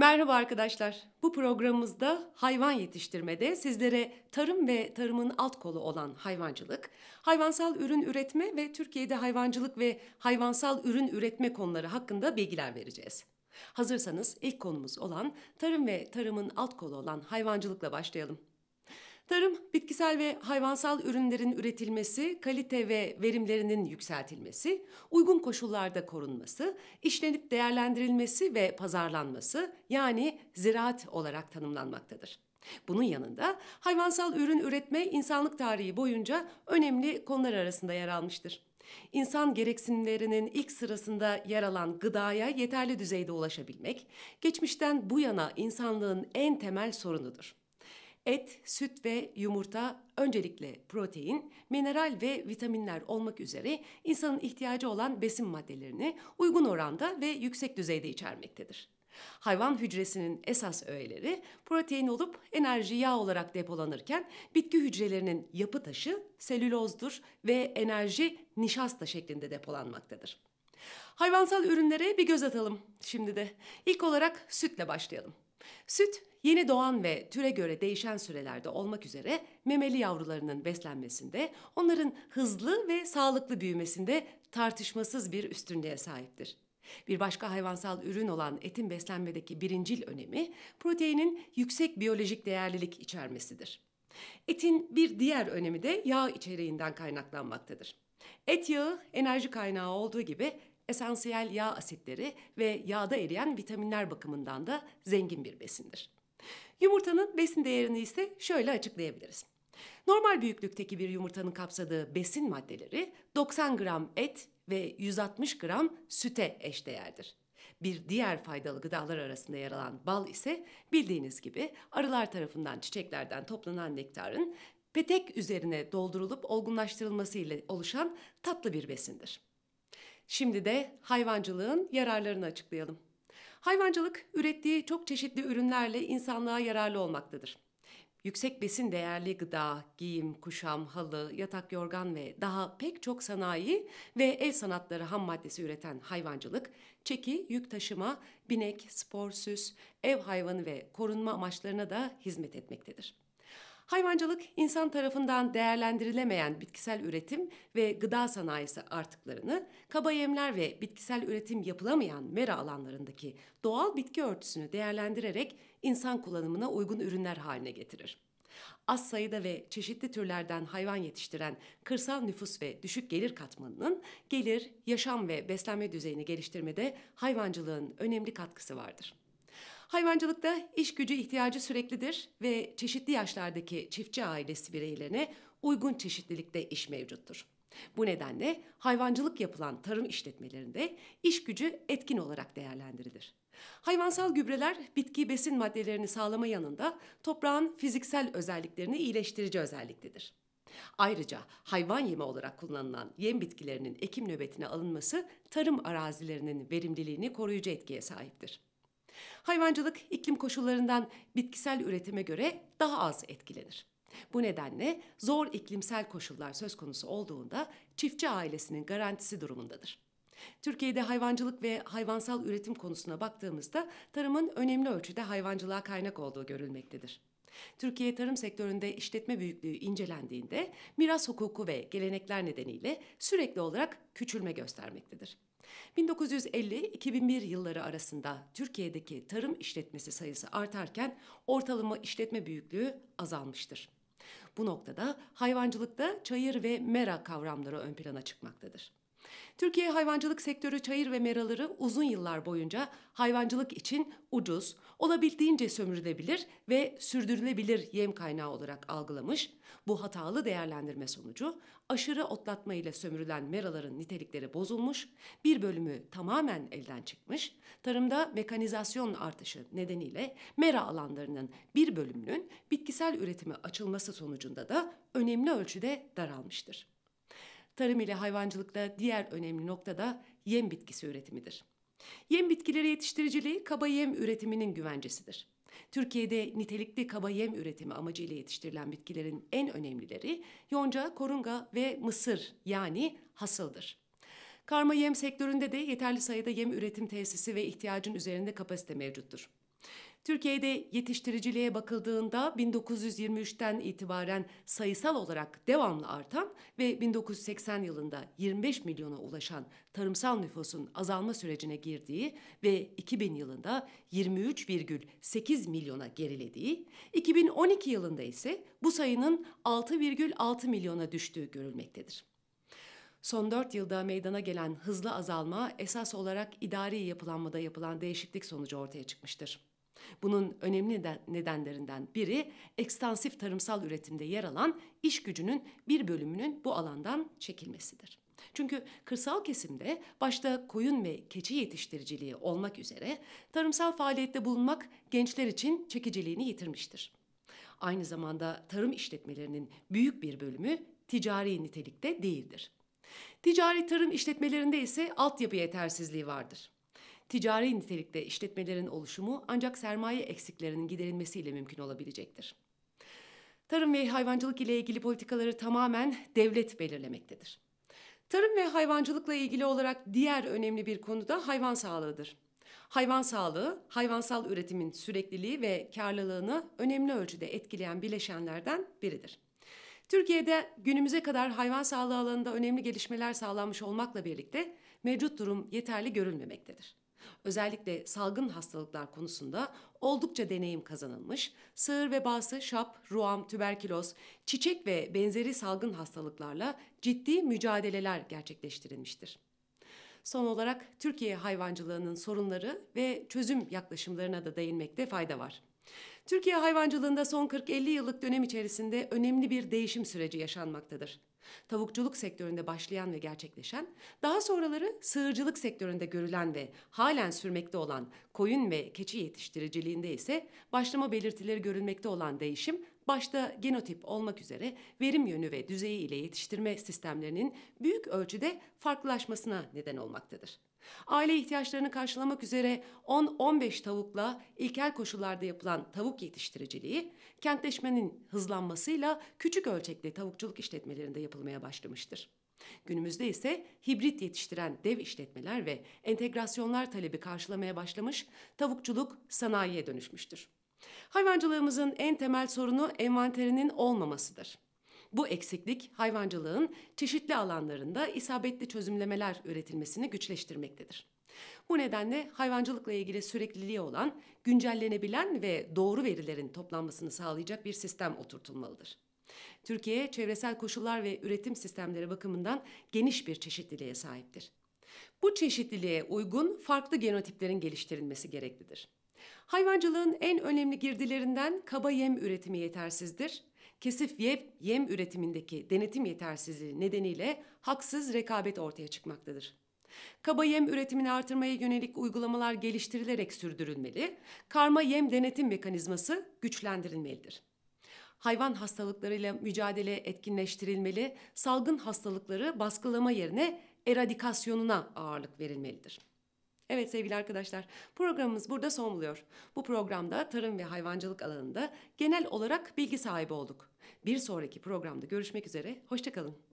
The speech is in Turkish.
Merhaba arkadaşlar. Bu programımızda hayvan yetiştirmede sizlere tarım ve tarımın alt kolu olan hayvancılık, hayvansal ürün üretme ve Türkiye'de hayvancılık ve hayvansal ürün üretme konuları hakkında bilgiler vereceğiz. Hazırsanız ilk konumuz olan tarım ve tarımın alt kolu olan hayvancılıkla başlayalım. Tarım, bitkisel ve hayvansal ürünlerin üretilmesi, kalite ve verimlerinin yükseltilmesi, uygun koşullarda korunması, işlenip değerlendirilmesi ve pazarlanması yani ziraat olarak tanımlanmaktadır. Bunun yanında hayvansal ürün üretme insanlık tarihi boyunca önemli konular arasında yer almıştır. İnsan gereksinimlerinin ilk sırasında yer alan gıdaya yeterli düzeyde ulaşabilmek, geçmişten bu yana insanlığın en temel sorunudur. Et, süt ve yumurta öncelikle protein, mineral ve vitaminler olmak üzere insanın ihtiyacı olan besin maddelerini uygun oranda ve yüksek düzeyde içermektedir. Hayvan hücresinin esas öğeleri protein olup enerji yağ olarak depolanırken bitki hücrelerinin yapı taşı selülozdur ve enerji nişasta şeklinde depolanmaktadır. Hayvansal ürünlere bir göz atalım şimdi de. İlk olarak sütle başlayalım. Süt Yeni doğan ve türe göre değişen sürelerde olmak üzere memeli yavrularının beslenmesinde, onların hızlı ve sağlıklı büyümesinde tartışmasız bir üstünlüğe sahiptir. Bir başka hayvansal ürün olan etin beslenmedeki birincil önemi, proteinin yüksek biyolojik değerlilik içermesidir. Etin bir diğer önemi de yağ içeriğinden kaynaklanmaktadır. Et yağı enerji kaynağı olduğu gibi esansiyel yağ asitleri ve yağda eriyen vitaminler bakımından da zengin bir besindir. Yumurtanın besin değerini ise şöyle açıklayabiliriz. Normal büyüklükteki bir yumurtanın kapsadığı besin maddeleri 90 gram et ve 160 gram süte eşdeğerdir. Bir diğer faydalı gıdalar arasında yer alan bal ise bildiğiniz gibi arılar tarafından çiçeklerden toplanan nektarın petek üzerine doldurulup olgunlaştırılması ile oluşan tatlı bir besindir. Şimdi de hayvancılığın yararlarını açıklayalım. Hayvancılık ürettiği çok çeşitli ürünlerle insanlığa yararlı olmaktadır. Yüksek besin değerli gıda, giyim, kuşam, halı, yatak yorgan ve daha pek çok sanayi ve el sanatları ham maddesi üreten hayvancılık, çeki, yük taşıma, binek, spor, süs, ev hayvanı ve korunma amaçlarına da hizmet etmektedir. Hayvancılık insan tarafından değerlendirilemeyen bitkisel üretim ve gıda sanayisi artıklarını, kaba yemler ve bitkisel üretim yapılamayan mera alanlarındaki doğal bitki örtüsünü değerlendirerek insan kullanımına uygun ürünler haline getirir. Az sayıda ve çeşitli türlerden hayvan yetiştiren kırsal nüfus ve düşük gelir katmanının gelir, yaşam ve beslenme düzeyini geliştirmede hayvancılığın önemli katkısı vardır. Hayvancılıkta iş gücü ihtiyacı süreklidir ve çeşitli yaşlardaki çiftçi ailesi bireylerine uygun çeşitlilikte iş mevcuttur. Bu nedenle hayvancılık yapılan tarım işletmelerinde iş gücü etkin olarak değerlendirilir. Hayvansal gübreler bitki besin maddelerini sağlama yanında toprağın fiziksel özelliklerini iyileştirici özelliktedir. Ayrıca hayvan yemi olarak kullanılan yem bitkilerinin ekim nöbetine alınması tarım arazilerinin verimliliğini koruyucu etkiye sahiptir. Hayvancılık iklim koşullarından bitkisel üretime göre daha az etkilenir. Bu nedenle zor iklimsel koşullar söz konusu olduğunda çiftçi ailesinin garantisi durumundadır. Türkiye'de hayvancılık ve hayvansal üretim konusuna baktığımızda tarımın önemli ölçüde hayvancılığa kaynak olduğu görülmektedir. Türkiye tarım sektöründe işletme büyüklüğü incelendiğinde miras hukuku ve gelenekler nedeniyle sürekli olarak küçülme göstermektedir. 1950-2001 yılları arasında Türkiye'deki tarım işletmesi sayısı artarken ortalama işletme büyüklüğü azalmıştır. Bu noktada hayvancılıkta çayır ve mera kavramları ön plana çıkmaktadır. Türkiye hayvancılık sektörü çayır ve meraları uzun yıllar boyunca hayvancılık için ucuz, olabildiğince sömürülebilir ve sürdürülebilir yem kaynağı olarak algılamış. Bu hatalı değerlendirme sonucu aşırı otlatma ile sömürülen meraların nitelikleri bozulmuş, bir bölümü tamamen elden çıkmış, tarımda mekanizasyon artışı nedeniyle mera alanlarının bir bölümünün bitkisel üretime açılması sonucunda da önemli ölçüde daralmıştır. Tarım ile hayvancılıkta diğer önemli nokta da yem bitkisi üretimidir. Yem bitkileri yetiştiriciliği kaba yem üretiminin güvencesidir. Türkiye'de nitelikli kaba yem üretimi amacıyla yetiştirilen bitkilerin en önemlileri yonca, korunga ve mısır yani hasıldır. Karma yem sektöründe de yeterli sayıda yem üretim tesisi ve ihtiyacın üzerinde kapasite mevcuttur. Türkiye'de yetiştiriciliğe bakıldığında 1923'ten itibaren sayısal olarak devamlı artan ve 1980 yılında 25 milyona ulaşan tarımsal nüfusun azalma sürecine girdiği ve 2000 yılında 23,8 milyona gerilediği, 2012 yılında ise bu sayının 6,6 milyona düştüğü görülmektedir. Son dört yılda meydana gelen hızlı azalma esas olarak idari yapılanmada yapılan değişiklik sonucu ortaya çıkmıştır. Bunun önemli nedenlerinden biri ekstansif tarımsal üretimde yer alan iş gücünün bir bölümünün bu alandan çekilmesidir. Çünkü kırsal kesimde başta koyun ve keçi yetiştiriciliği olmak üzere tarımsal faaliyette bulunmak gençler için çekiciliğini yitirmiştir. Aynı zamanda tarım işletmelerinin büyük bir bölümü ticari nitelikte değildir. Ticari tarım işletmelerinde ise altyapı yetersizliği vardır. Ticari nitelikte işletmelerin oluşumu ancak sermaye eksiklerinin giderilmesiyle mümkün olabilecektir. Tarım ve hayvancılık ile ilgili politikaları tamamen devlet belirlemektedir. Tarım ve hayvancılıkla ilgili olarak diğer önemli bir konu da hayvan sağlığıdır. Hayvan sağlığı, hayvansal üretimin sürekliliği ve karlılığını önemli ölçüde etkileyen bileşenlerden biridir. Türkiye'de günümüze kadar hayvan sağlığı alanında önemli gelişmeler sağlanmış olmakla birlikte mevcut durum yeterli görülmemektedir. Özellikle salgın hastalıklar konusunda oldukça deneyim kazanılmış, sığır vebası, şap, ruam, tüberküloz, çiçek ve benzeri salgın hastalıklarla ciddi mücadeleler gerçekleştirilmiştir. Son olarak Türkiye hayvancılığının sorunları ve çözüm yaklaşımlarına da değinmekte fayda var. Türkiye hayvancılığında son 40-50 yıllık dönem içerisinde önemli bir değişim süreci yaşanmaktadır. Tavukçuluk sektöründe başlayan ve gerçekleşen, daha sonraları sığırcılık sektöründe görülen ve halen sürmekte olan koyun ve keçi yetiştiriciliğinde ise başlama belirtileri görülmekte olan değişim başta genotip olmak üzere verim yönü ve düzeyi ile yetiştirme sistemlerinin büyük ölçüde farklılaşmasına neden olmaktadır. Aile ihtiyaçlarını karşılamak üzere 10-15 tavukla ilkel koşullarda yapılan tavuk yetiştiriciliği, kentleşmenin hızlanmasıyla küçük ölçekli tavukçuluk işletmelerinde yapılmaya başlamıştır. Günümüzde ise hibrit yetiştiren dev işletmeler ve entegrasyonlar talebi karşılamaya başlamış, tavukçuluk sanayiye dönüşmüştür. Hayvancılığımızın en temel sorunu envanterinin olmamasıdır. Bu eksiklik hayvancılığın çeşitli alanlarında isabetli çözümlemeler üretilmesini güçleştirmektedir. Bu nedenle hayvancılıkla ilgili sürekliliği olan, güncellenebilen ve doğru verilerin toplanmasını sağlayacak bir sistem oturtulmalıdır. Türkiye çevresel koşullar ve üretim sistemleri bakımından geniş bir çeşitliliğe sahiptir. Bu çeşitliliğe uygun farklı genotiplerin geliştirilmesi gereklidir. Hayvancılığın en önemli girdilerinden kaba yem üretimi yetersizdir kesif yem, yem üretimindeki denetim yetersizliği nedeniyle haksız rekabet ortaya çıkmaktadır. Kaba yem üretimini artırmaya yönelik uygulamalar geliştirilerek sürdürülmeli, karma yem denetim mekanizması güçlendirilmelidir. Hayvan hastalıklarıyla mücadele etkinleştirilmeli, salgın hastalıkları baskılama yerine eradikasyonuna ağırlık verilmelidir. Evet sevgili arkadaşlar, programımız burada son buluyor. Bu programda tarım ve hayvancılık alanında genel olarak bilgi sahibi olduk. Bir sonraki programda görüşmek üzere, hoşçakalın.